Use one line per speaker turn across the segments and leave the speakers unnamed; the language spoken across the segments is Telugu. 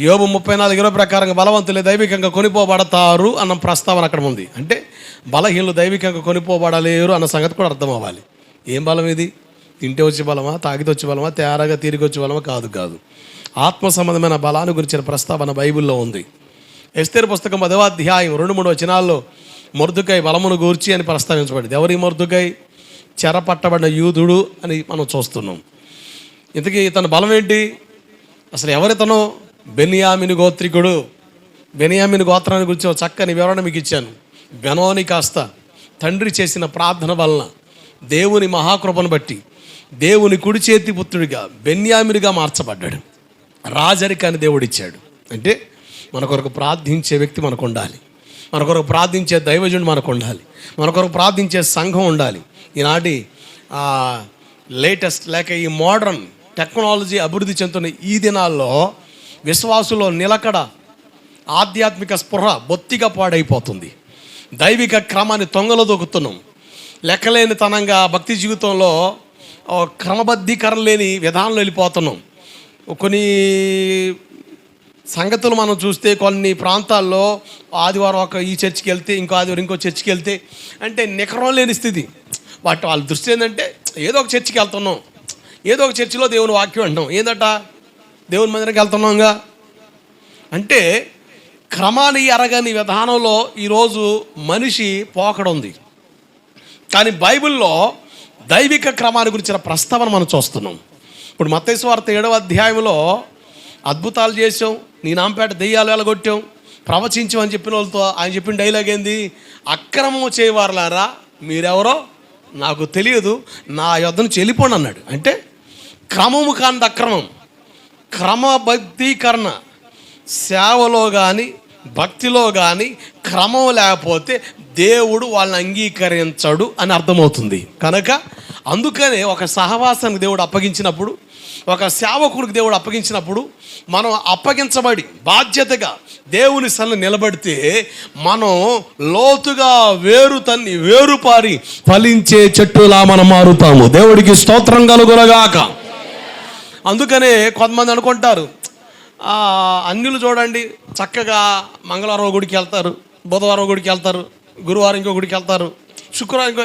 యోబు ముప్పై నాలుగు ఇరవై ప్రకారంగా బలవంతులే దైవికంగా కొనిపోబడతారు అన్న ప్రస్తావన అక్కడ ఉంది. అంటే బలహీనలు దైవికంగా కొనిపోబడలేరు అన్న సంగతి కూడా అర్థం అవ్వాలి ఏం బలం ఇది? తింటే వచ్చే బలమా? తాగితే వచ్చే బలమా? తేరాగా తిరిగి వచ్చే బలమా? కాదు కాదు. ఆత్మ సంబంధమైన బలాన్ని గురించిన ప్రస్తావన బైబిల్లో ఉంది. ఎస్తేర్ పుస్తకం పదవ రెండు మూడు వచనాల్లో మరుదుకై బలమును గూర్చి అని ప్రస్తావించబడింది. ఎవరి మొర్దుకై? చెరపట్టబడిన యూదుడు అని మనం చూస్తున్నాం. ఇంతకీ ఇతని బలం ఏంటి అసలు ఎవరితనో బెనియామిని గోత్రికుడు బెనియామిని గోత్రాన్ని గురించి ఒక చక్కని వివరణ మీకు ఇచ్చాను. బెనోని కాస్త తండ్రి చేసిన ప్రార్థన వలన దేవుని మహాకృపను బట్టి దేవుని కుడి చేతి పుత్రుడిగా బెన్యామినిగా మార్చబడ్డాడు. రాజరికాన్ని దేవుడిచ్చాడు అంటే మన కొరకు ప్రార్థించే వ్యక్తి మనకు ఉండాలి. మన కొరకు ప్రార్థించే దైవజుడు మనకు ఉండాలి. మన కొరకు ప్రార్థించే సంఘం ఉండాలి. ఈనాటి లేటెస్ట్ లేక ఈ మోడర్న్ టెక్నాలజీ అభివృద్ధి చెందుతున్న ఈ దినాల్లో విశ్వాసులో నిలకడ ఆధ్యాత్మిక స్పృహ బొత్తిగా పాడైపోతుంది. దైవిక క్రమాన్ని తొంగలో దొక్కుతున్నాం. లెక్కలేని తనంగా భక్తి జీవితంలో క్రమబద్ధీకరణ లేని విధానంలో వెళ్ళిపోతున్నాం. కొన్ని సంగతులు మనం చూస్తే కొన్ని ప్రాంతాల్లో ఆదివారం ఒక ఈ చర్చికి వెళ్తే ఇంకో ఆదివారం ఇంకో చర్చికి వెళ్తే అంటే నికరం లేని స్థితి. వాటి వాళ్ళ దృష్టి ఏంటంటే ఏదో ఒక చర్చికి వెళ్తున్నాం. ఏదో ఒక చర్చిలో దేవుని వాక్యం అంటాం ఏందట? దేవుని మందిరానికి వెళ్తున్నాంగా. అంటే క్రమాన్ని అరగని విధానంలో ఈరోజు మనిషి పోకడుంది. కానీ బైబిల్లో దైవిక క్రమాన్ని గురించిన ప్రస్తావన మనం చూస్తున్నాం. ఇప్పుడు మత్తయి వార్త ఏడవ అధ్యాయంలో అద్భుతాలు చేసాం నీ నాంపేట దెయ్యాలు వెళ్ళగొట్టాం ప్రవచించాం అని చెప్పిన వాళ్ళతో ఆయన చెప్పిన డైలాగ్ ఏంది? అక్రమం చేయవారులారా మీరెవరో? నాకు తెలియదు నా యొద్దను చెల్లిపోను అన్నాడు. అంటే క్రమము కాని అక్రమం. క్రమబద్ధీకరణ. సేవలో కానీ భక్తిలో కానీ క్రమం లేకపోతే దేవుడు వాళ్ళని అంగీకరించడు అని అర్థమవుతుంది. కనుక అందుకనే ఒక సహవాసానికి దేవుడు అప్పగించినప్పుడు ఒక సేవకుడికి దేవుడు అప్పగించినప్పుడు మనం అప్పగించబడి బాధ్యతగా దేవుని సన్ను నిలబడితే మనం లోతుగా వేరు తన్ని వేరుపారి ఫలించే చెట్టులా మనం మారుతాము. దేవుడికి స్తోత్రం కలుగునగాక అందుకనే కొంతమంది అనుకుంటారు ఆ, అన్యులు చూడండి చక్కగా మంగళవారం గుడికి వెళ్తారు బుధవారం గుడికి వెళ్తారు గురువారం ఇంకో గుడికి వెళ్తారు శుక్రవారం ఇంకో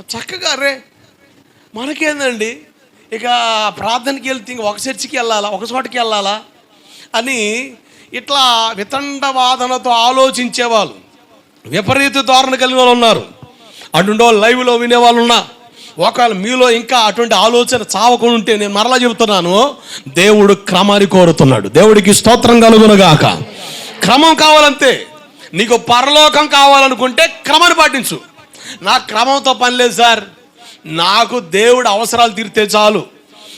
చక్కగా రే మనకేందండి ఇక ప్రార్థనకి వెళ్తే ఇంక ఒక చర్చికి వెళ్ళాలా ఒక చోటకి వెళ్ళాలా అని ఇట్లా వితండవాదనతో ఆలోచించేవాళ్ళు. విపరీత ధోరణ కలిగిన వాళ్ళు ఉన్నారు. అటుండో లైవ్లో వినేవాళ్ళు ఉన్నా. ఒకవేళ మీలో ఇంకా అటువంటి ఆలోచన చావకుండా ఉంటే నేను మరలా చెబుతున్నాను దేవుడు క్రమాన్ని కోరుతున్నాడు. దేవుడికి స్తోత్రం కలుగునుగాక. క్రమం కావాలంతే. నీకు పరలోకం కావాలనుకుంటే క్రమాన్ని పాటించు. నా క్రమంతో పని లేదు సార్. నాకు దేవుడు అవసరాలు తీరితే చాలు.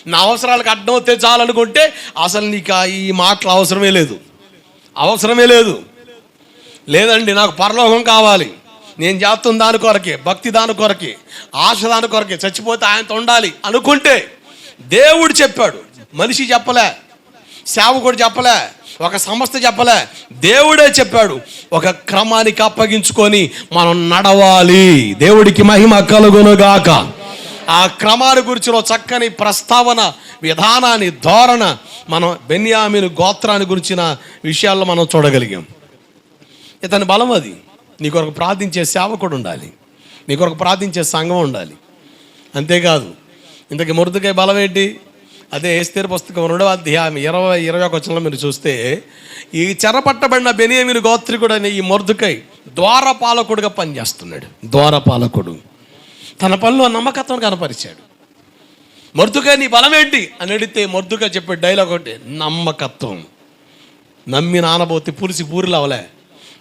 నా అవసరాలకు అడ్డం వస్తే చాలు అనుకుంటే అసలు నీకు ఆ ఈ మాటలు అవసరమే లేదు. అవసరమే లేదు. లేదండి నాకు పరలోకం కావాలి. నేను చేస్తున్న దాని కొరకే భక్తి దాని కొరకే ఆశ దాని కొరకే చచ్చిపోతే ఆయనతో ఉండాలి అనుకుంటే దేవుడు చెప్పాడు. మనిషి చెప్పలే సేవకుడు చెప్పలే ఒక సంస్థ చెప్పలే దేవుడే చెప్పాడు. ఒక క్రమానికి అప్పగించుకొని మనం నడవాలి. దేవుడికి మహిమ కలుగునుగాక. ఆ క్రమాన్ని గురించిన చక్కని ప్రస్తావన విధానాన్ని ధోరణ మనం బెన్యామిను గోత్రాన్ని గురించిన విషయాల్లో మనం చూడగలిగాం. ఇతని బలం అది. నీ కొరకు ప్రార్థించే సేవకుడు ఉండాలి. నీ కొరకు ప్రార్థించే సంఘం ఉండాలి. అంతేకాదు ఇంతకీ మురుదుకై బలం ఏంటి అదే ఏస్తేరు పుస్తకం రెండవ అధ్యాయం ఇరవై ఇరవై ఒక వచనంలో మీరు చూస్తే ఈ చెరపట్టబడిన బెనియమిని గోత్రికుడు అనే ఈ మొర్దుకై ద్వారపాలకుడుగా పనిచేస్తున్నాడు. ద్వారపాలకుడు. తన పనిలో నమ్మకత్వం కనపరిచాడు. మొర్దుకై నీ బలం ఏంటి అని అడిగితే మొర్దుగా చెప్పే డైలాగ్ ఒకటి నమ్మకత్వం. నమ్మి నానబోతే పులిసి పూరిలు అవలే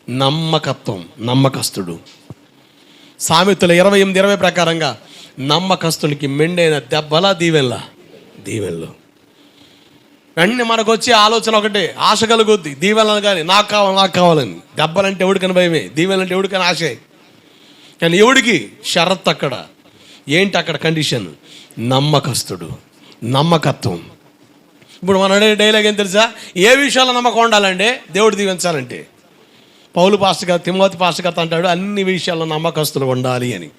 నమ్మకత్వం నమ్మకస్తుడు. సామెతల ఇరవై ఎనిమిది ఇరవై ప్రకారంగా నమ్మకస్తునికి మెండైన దెబ్బల దీవెన్ల? దీవెల్లో వెంటనే మనకు వచ్చే ఆలోచన ఒకటే ఆశ కలుగుద్ది దీవెనలు కానీ నాకు కావాలి నాకు కావాలని. దెబ్బలంటే ఎవడికని భయమే దీవెనలంటే ఎవడికని ఆశే. కానీ ఎవడికి? షరత్ అక్కడ. ఏంటి అక్కడ కండిషన్? నమ్మకస్తుడు నమ్మకత్వం. ఇప్పుడు మన డైలాగ్ ఏం తెలుసా? ఏ విషయాల్లో నమ్మకం ఉండాలంటే దేవుడు దీవించాలంటే. పౌలు పాస్టర్ గారు తిమ్మతి పాస్టర్ గారు అంటాడు అన్ని విషయాల్లో నమ్మకస్తులు ఉండాలి అని.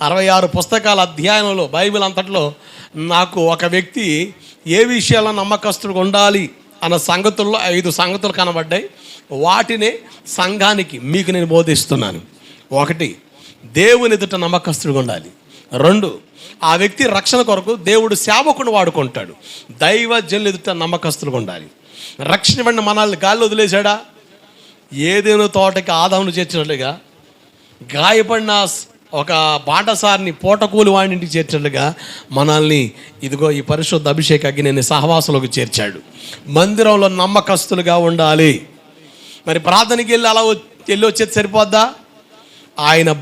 అరవై ఆరు పుస్తకాల అధ్యయనంలో బైబిల్ అంతట్లో నాకు ఒక వ్యక్తి ఏ విషయాల్లో నమ్మకస్తుడు ఉండాలి అన్న సంగతుల్లో ఐదు సంగతులు కనబడ్డాయి. వాటినే సంఘానికి మీకు నేను బోధిస్తున్నాను. ఒకటి దేవుని ఎదుట నమ్మకస్తుడిగా ఉండాలి. రెండు ఆ వ్యక్తి రక్షణ కొరకు దేవుడు సేవకుని వాడుకుంటాడు. దైవ జనులు ఎదుట నమ్మకస్తులుగా ఉండాలి. రక్షణ మనల్ని గాల్లో వదిలేశాడా? ఏదేనో తోటకి ఆదామును చేర్చినట్లుగా గాయపడిన ఒక బాటసారిని పూటకూలి వాడింటికి చేర్చినట్లుగా మనల్ని ఇదిగో ఈ పరిశుద్ధ అభిషేక అగ్ని సహవాసంలోకి చేర్చాడు. మందిరంలో నమ్మకస్తులుగా ఉండాలి. మరి ప్రార్థనకి వెళ్ళి అలా వెళ్ళి వచ్చేది సరిపోద్దా? ఆయన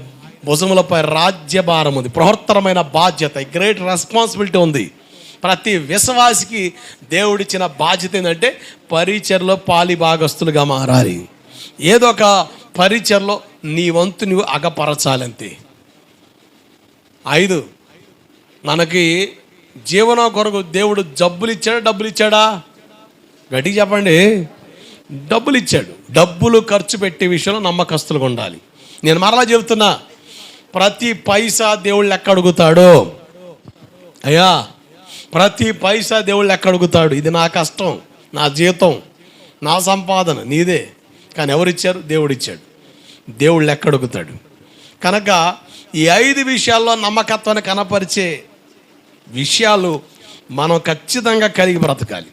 భుజములపై రాజ్యభారం ఉంది. బృహత్తరమైన బాధ్యత గ్రేట్ రెస్పాన్సిబిలిటీ ఉంది. ప్రతి విశ్వాసికి దేవుడిచ్చిన బాధ్యత ఏంటంటే పరిచర్లో పాలి భాగస్తులుగా మారాలి. ఏదో ఒక పరిచర్లో నీ వంతు నువ్వు అగపరచాలంతే. ఐదు మనకి జీవనం కొరకు దేవుడు జబ్బులు ఇచ్చాడా డబ్బులు ఇచ్చాడా గట్టిగా చెప్పండి. డబ్బులు ఇచ్చాడు డబ్బులు ఖర్చు పెట్టే విషయంలో నమ్మకస్తులుగా ఉండాలి. నేను మరలా చెబుతున్నా ప్రతి పైసా దేవుళ్ళు లెక్క అడుగుతాడు. అయ్యా ప్రతి పైసా దేవుళ్ళు లెక్క అడుగుతాడు. ఇది నా కష్టం నా జీతం నా సంపాదన నీదే. కానీ ఎవరిచ్చారు? దేవుడు ఇచ్చాడు దేవుడు లెక్కడుగుతాడు కనుక ఈ ఐదు విషయాల్లో నమ్మకత్వాన్ని కనపరిచే విషయాలు మనం ఖచ్చితంగా కలిగి బ్రతకాలి.